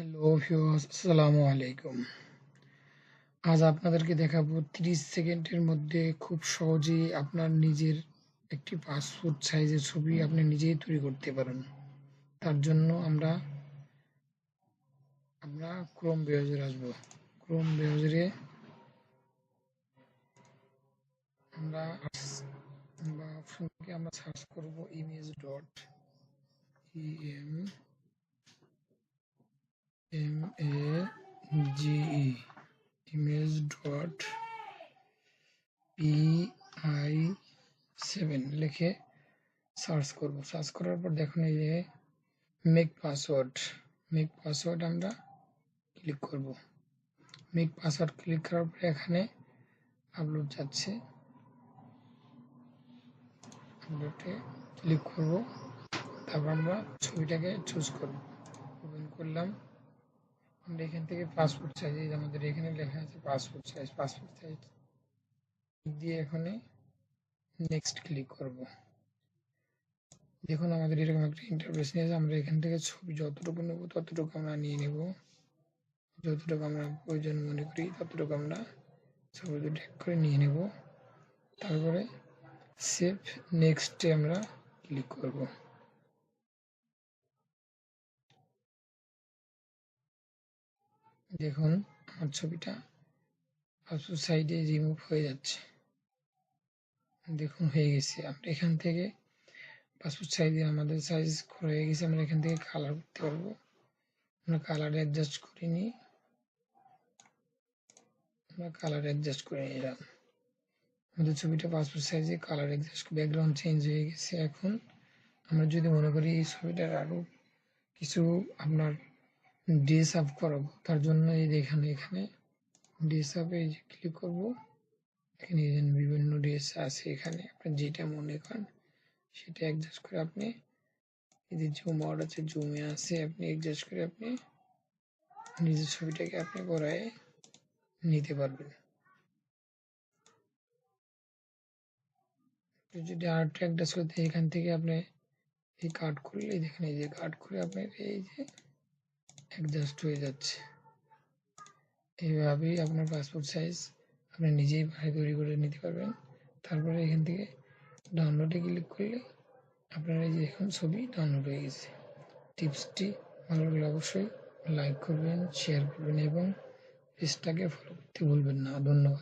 Hello viewers আসসালামু আলাইকুম আজ আপনাদেরকে দেখাবো 30 সেকেন্ডের মধ্যে খুব সহজেই আপনার নিজের একটি পাসপোর্ট সাইজের ছবি আপনি নিজেই তৈরি করতে পারেন। তার জন্য আমরা আমরা ক্রোম ব্রাউজারে আসব। ক্রোম ব্রাউজারে আমরা বা অপশনকে আমরা সার্চ করব image dot EM GE image dot P I seven লিখে সার্চ করব। সার্চ করার পর দেখুন এই যে মেক পাসওয়ার্ড মেক পাসওয়ার্ড আমরা ক্লিক করব। মেক পাসওয়ার্ড ক্লিক করার পর এখানে আপলোড যাচ্ছে। আপলোডে ক্লিক করব। তারপর আমরা ছবিটাকে চুজ করব। ওপেন করলাম। আমরা এখান থেকে পাসপোর্ট সাইজ আমাদের এখানে লেখা আছে পাসপোর্ট সাইজ পাসপোর্ট সাইজ দিয়ে এখানে নেক্সট ক্লিক করব। দেখুন আমাদের এরকম একটা ইন্টারফেস নিয়েছে আমরা এখান থেকে ছবি যতটুকু নেব ততটুকু আমরা নিয়ে নেব। যতটুকু আমরা প্রয়োজন মনে করি ততটুকু আমরা ছবি ট্যাগ করে নিয়ে নেব। তারপরে সেভ নেক্সটে আমরা ক্লিক করব। দেখুন, আমার ছবিটা পাসপোর্ট সাইডে রিমুভ হয়ে যাচ্ছে। দেখুন, হয়ে গেছে। আমরা এখান থেকে পাসপোর্ট সাইজে আমাদের সাইজ হয়ে গেছে। আমরা এখান থেকে কালার করতে পারব। আমরা কালার অ্যাডজাস্ট করে নিই। আমরা কালার অ্যাডজাস্ট করে নিলাম। আমাদের ছবিটা পাসপোর্ট সাইজে কালার অ্যাডজাস্ট ব্যাকগ্রাউন্ড চেঞ্জ হয়ে গেছে। এখন আমরা যদি মনে করি এই ছবিটার আরও কিছু আপনার ড্রেস আপ করাবো তার জন্য এই এখানে এখানে ড্রেস আপে এই যে ক্লিক করব। এখানে বিভিন্ন ড্রেস আছে এখানে। আপনি যেটা মনে করেন, সেটা অ্যাডজাস্ট করে আপনি এই যে জুম আউট আছে জুমে আছে, আপনি অ্যাডজাস্ট করে আপনি নিজের ছবিটাকে আপনি করায় নিতে পারবেন। যদি আর্ট অ্যাডজাস্ট করতে এখান থেকে আপনি এই কাট করলে দেখেন এই যে কাট করে আপনার এই যে অ্যাডজাস্ট হয়ে যাচ্ছে। এইভাবেই আপনার পাসপোর্ট সাইজ আপনি নিজেই বাসায় তৈরি করে নিতে পারবেন। তারপরে এখান থেকে ডাউনলোডে ক্লিক করলে আপনার এই যে এখন ছবি ডাউনলোড হয়ে গেছে। টিপসটি ভালো লাগলে অবশ্যই লাইক করবেন শেয়ার করবেন এবং পেজটাকে ফলো করতে ভুলবেন না। ধন্যবাদ।